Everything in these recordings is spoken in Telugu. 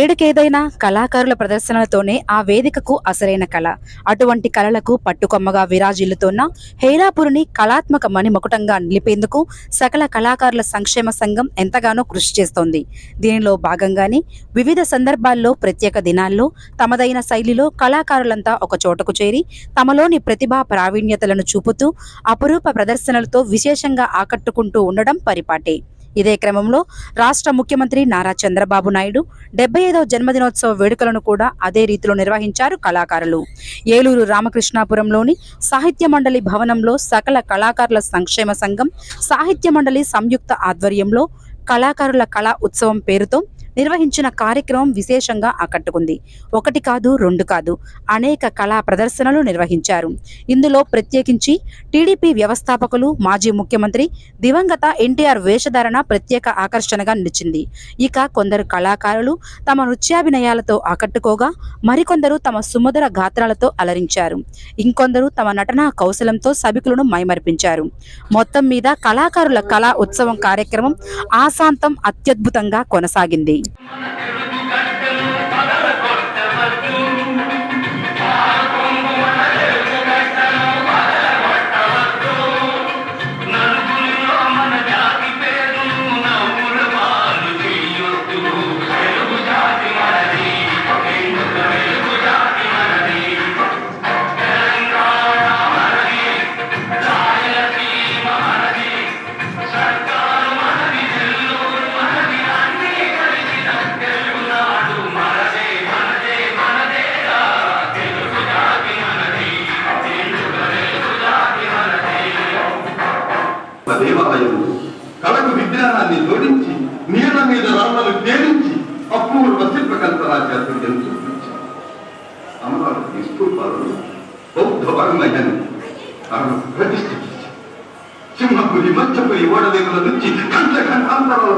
వేడుకేదైనా కళాకారుల ప్రదర్శనలతోనే ఆ వేదికకు అసలైన కళ. అటువంటి కళలకు పట్టుకొమ్మగా విరాజిల్లుతోన్న హేరాపురిని కళాత్మక మకుటంగా నిలిపేందుకు సకల కళాకారుల సంక్షేమ సంఘం ఎంతగానో కృషి చేస్తోంది. దీనిలో భాగంగానే వివిధ సందర్భాల్లో ప్రత్యేక దినాల్లో తమదైన శైలిలో కళాకారులంతా ఒక చోటకు చేరి తమలోని ప్రతిభా ప్రావీణ్యతలను చూపుతూ అపురూప ప్రదర్శనలతో విశేషంగా ఆకట్టుకుంటూ ఉండడం పరిపాటే. ఇదే క్రమంలో రాష్ట్ర ముఖ్యమంత్రి నారా చంద్రబాబు నాయుడు డెబ్బై ఐదవ జన్మదినోత్సవ వేడుకలను కూడా అదే రీతిలో నిర్వహించారు కళాకారులు. ఏలూరు రామకృష్ణాపురంలోని సాహిత్య మండలి భవనంలో సకల కళాకారుల సంక్షేమ సంఘం సాహిత్య మండలి సంయుక్త ఆధ్వర్యంలో కళాకారుల కళా ఉత్సవం పేరుతో నిర్వహించిన కార్యక్రమం విశేషంగా ఆకట్టుకుంది. ఒకటి కాదు రెండు కాదు అనేక కళా ప్రదర్శనలు నిర్వహించారు. ఇందులో ప్రత్యేకించి టీడీపీ వ్యవస్థాపకులు మాజీ ముఖ్యమంత్రి దివంగత ఎన్టీఆర్ వేషధారణ ప్రత్యేక ఆకర్షణగా నిలిచింది. ఇక కొందరు కళాకారులు తమ నృత్యాభినయాలతో ఆకట్టుకోగా మరికొందరు తమ సుమధుర గాత్రాలతో అలరించారు. ఇంకొందరు తమ నటనా కౌశలంతో సభికులను మైమర్పించారు. మొత్తం మీద కళాకారుల కళా ఉత్సవం కార్యక్రమం ఆశాంతం అత్యద్భుతంగా కొనసాగింది. Bye.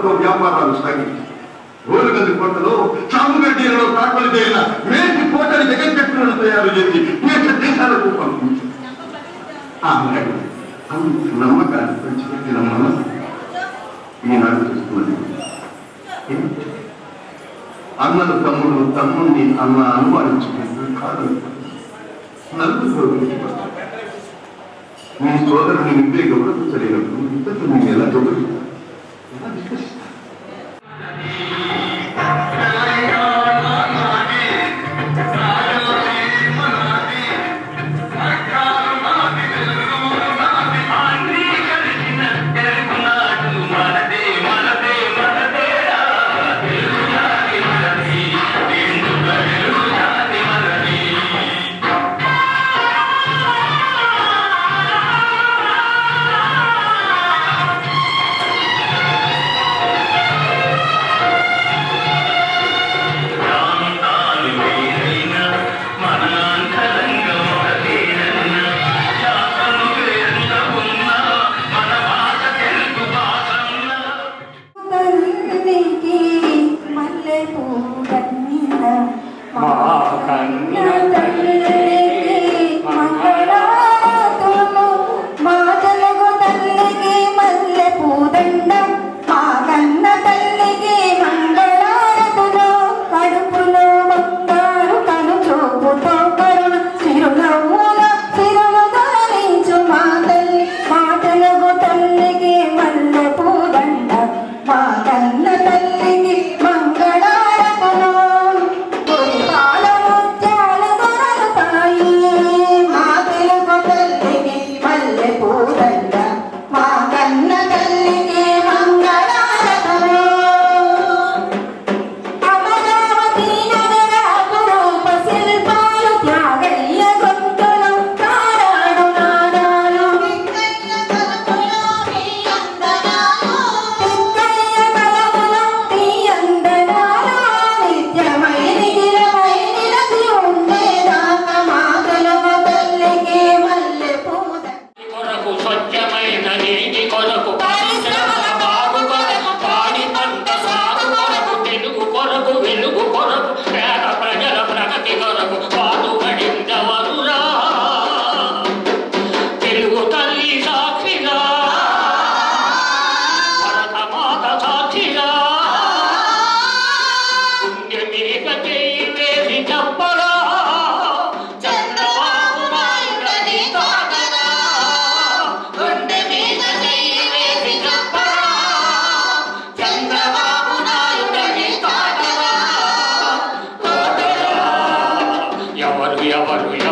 కంఠాంతరాలతో వ్యాపారాలు సాగింది. ఓరుగల్లి కోటలో చాముగడ్డీలలో తాకలు చేరిన మేటి కోటని జగజ్జట్టులను తయారు చేసి దేశ దేశాలకు పంపించారు అంత నమ్మకాన్ని పంచిపెట్టిన మనం ఈనాడు చూస్తున్నది అన్నలు తమ్ముడు తమ్ముడిని అన్న అనుమానించుకుంటూ కాదు. నలుగురు విడిచిపడతారు. మీ సోదరుని నువ్వే గౌరవించలేనప్పుడు ఇద్దరు నేను ఎలా గౌరవిస్తారు? ఎలా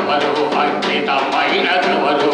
వధు అద్భుతమైన వధు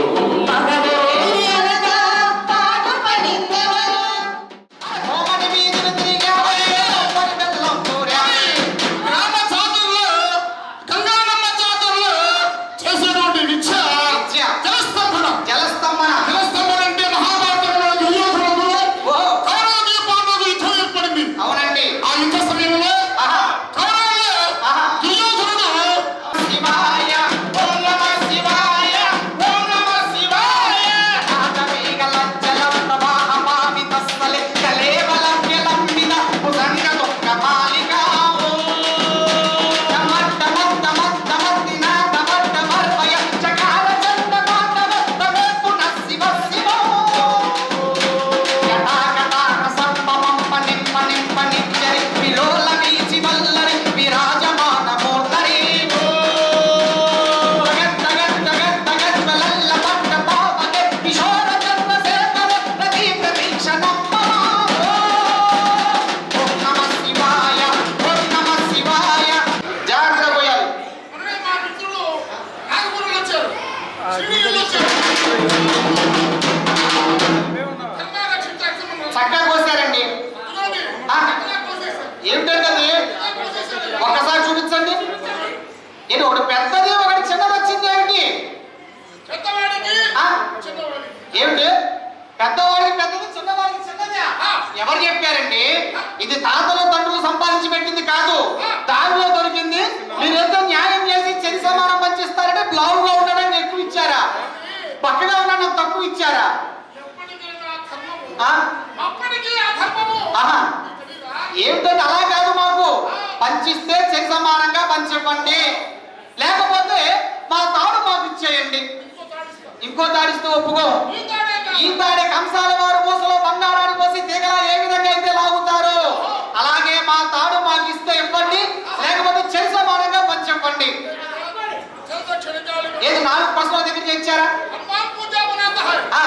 ఏమిటి? పెద్దవాడికి పెద్దది చిన్నవాడికి చిన్నది? ఎవరు చెప్పారండి? ఇది తాతలు తండ్రులు సంపాదించి పెట్టింది కాదు. దారిలో దొరికింది. మీరేదో న్యాయం చేసి చెరి సమానం పంచిస్తారంటే బ్లౌజ్లో ఉండడానికి ఎక్కువ ఇచ్చారా? పక్కన ఉండడానికి తక్కువ ఇచ్చారా? ఆహా. ఏమిటంటే అలా కాదు మాకు. పంచిస్తే చెరి సమానంగా పంచివ్వండి. లేకపోతే మా తాడు మాకు ఇచ్చేయండి. ఇంకో తాడిస్తూ ఒప్పుకో. ఈ తాడే కంసాల వారు మూసలో బంగారాన్ని పోసి తీగలా ఏ విధంగా అయితే లాగుతారో అలాగే మా తాడు మాకు ఇస్తే ఇవ్వండి లేకపోతే చెరి సమానంగా పంచివ్వండి ఏది నాలుగు ప్రశ్నల దగ్గర ఇచ్చారా ఆ.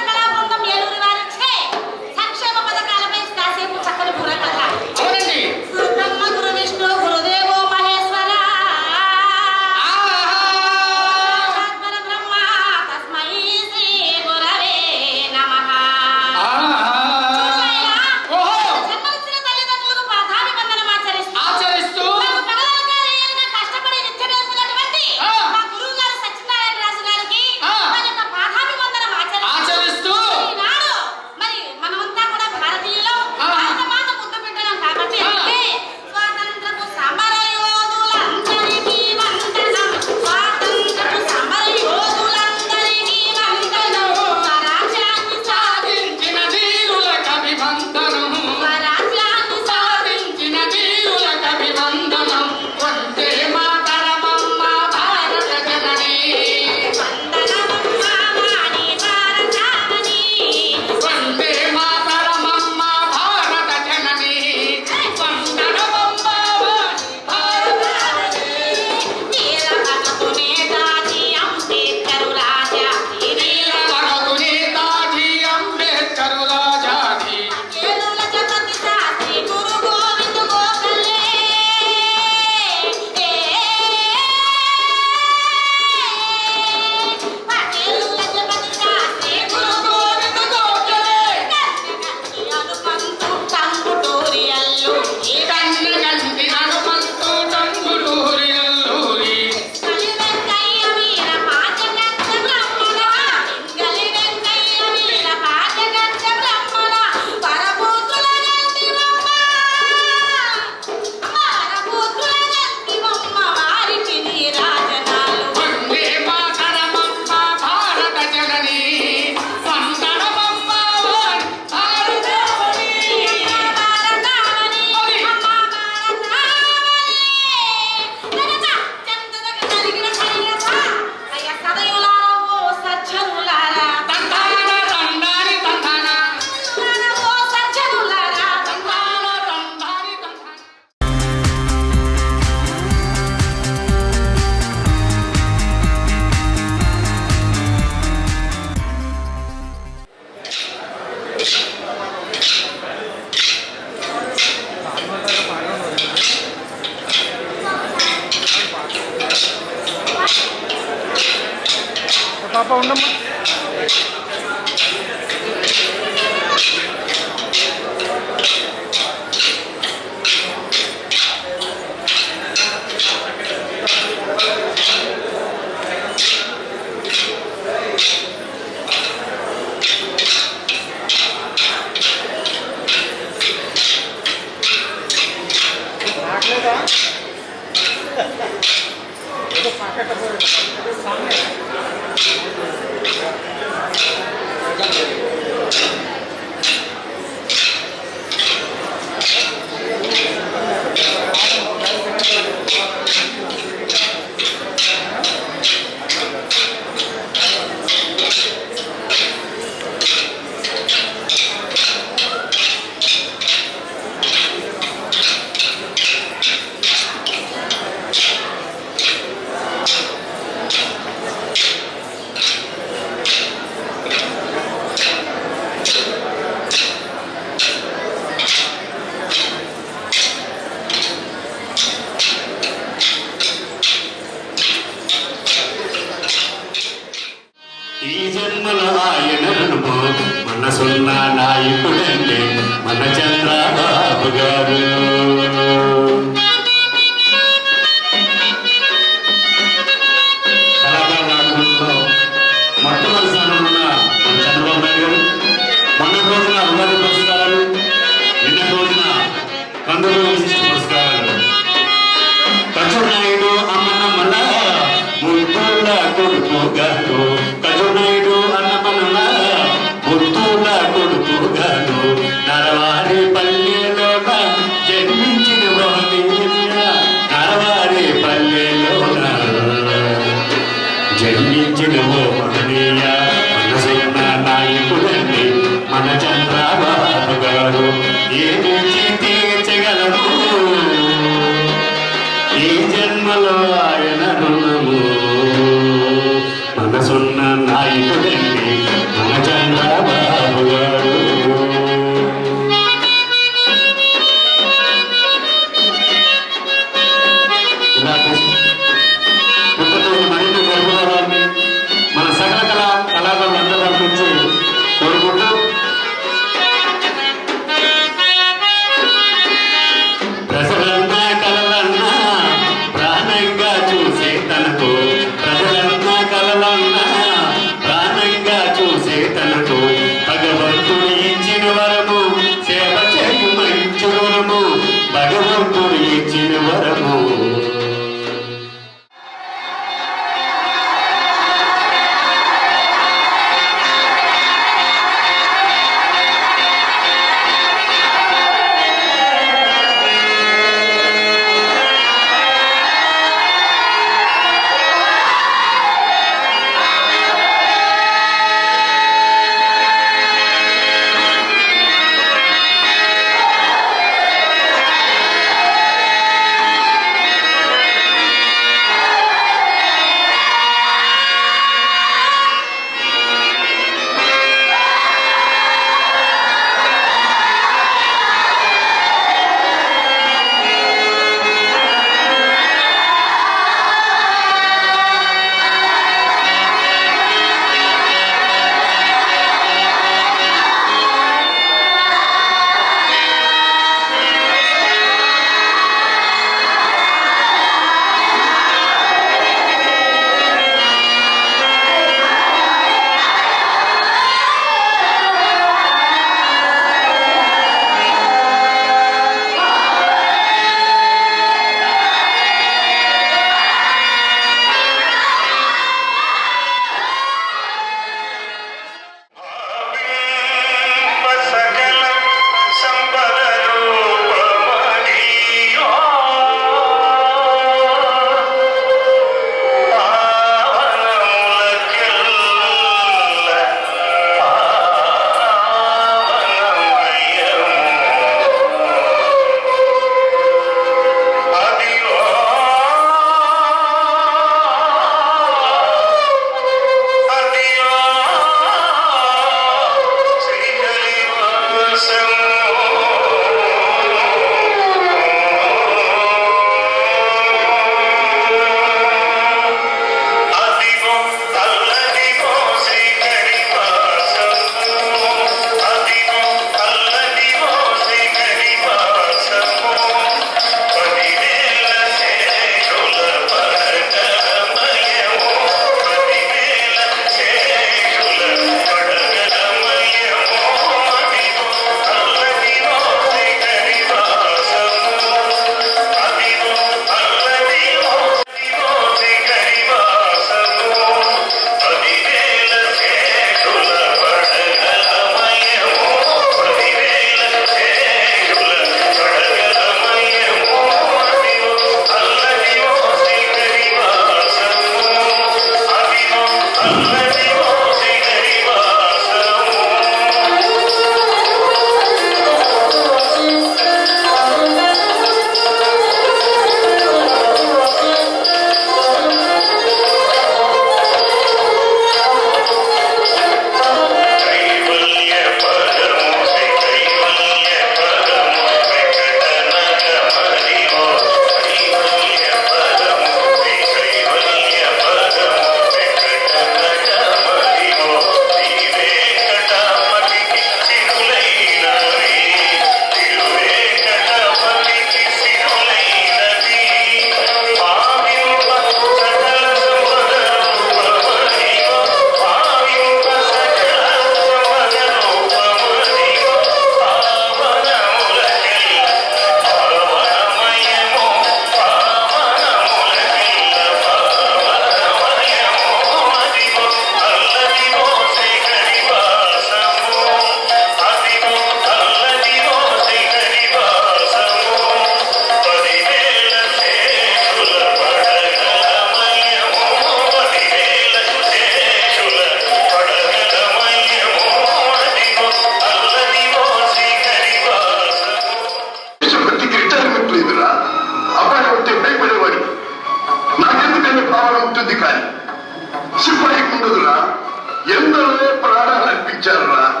ప్రాణాలు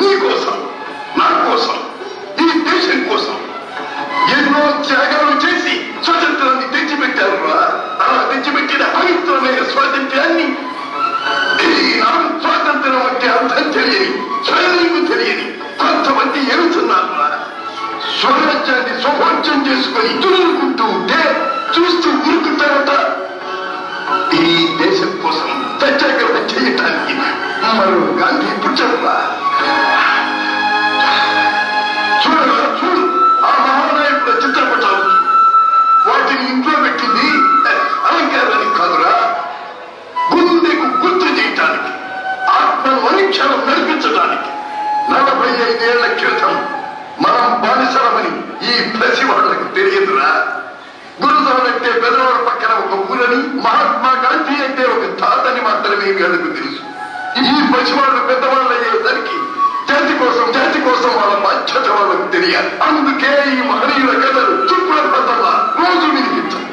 నీ కోసం నా కోసం ఈ దేశం కోసం ఎన్నో త్యాగాలు చేసి స్వతంత్రాన్ని తెచ్చిపెట్టారురా. అలా తెచ్చిపెట్టిన పవిత్రమైన స్వాతంత్ర్యాన్ని స్వాతంత్రం అంటే అర్థం తెలియని స్వయం తెలియని కొంతమంది ఎరుతున్నారురా స్వరాజ్యాన్ని స్వభాజ్యం చేసుకొని తురుకుంటూ ఉంటే చూస్తూ ఉరుకుతారట. ఈ దేశం కోసం సత్యాగ్రహ చేయటానికి మరో గాంధీ పుట్టరురా చూడరా చూడు ఆ మహానాయకుల చిత్రపటాలు. వాటిని ఇంట్లో పెట్టింది అలంకారానికి కాదురా. గుండెకు గుర్తు చేయటానికి ఆత్మను అనుక్షణం నడిపించడానికి నలభై ఐదేళ్ళ క్రితం మనం బానిసలమని ఈ ప్రతి వాళ్ళకు తెలియదురా. గురుదం అంటే పెదవాడ పక్కన ఒక ఊరని మహాత్మా గాంధీ అంటే ఒక తాతని మాత్రమే వీళ్ళకు తెలుసు. ఈ పసివాళ్ళు పెద్దవాళ్ళు అయ్యేసరికి జాతి కోసం జాతి కోసం వాళ్ళ బాధ్యత వాళ్ళకు తెలియాలి. అందుకే ఈ మహనీయుల కథలు చుప్పుల పద్ధతుల రోజు వినిపించాలి.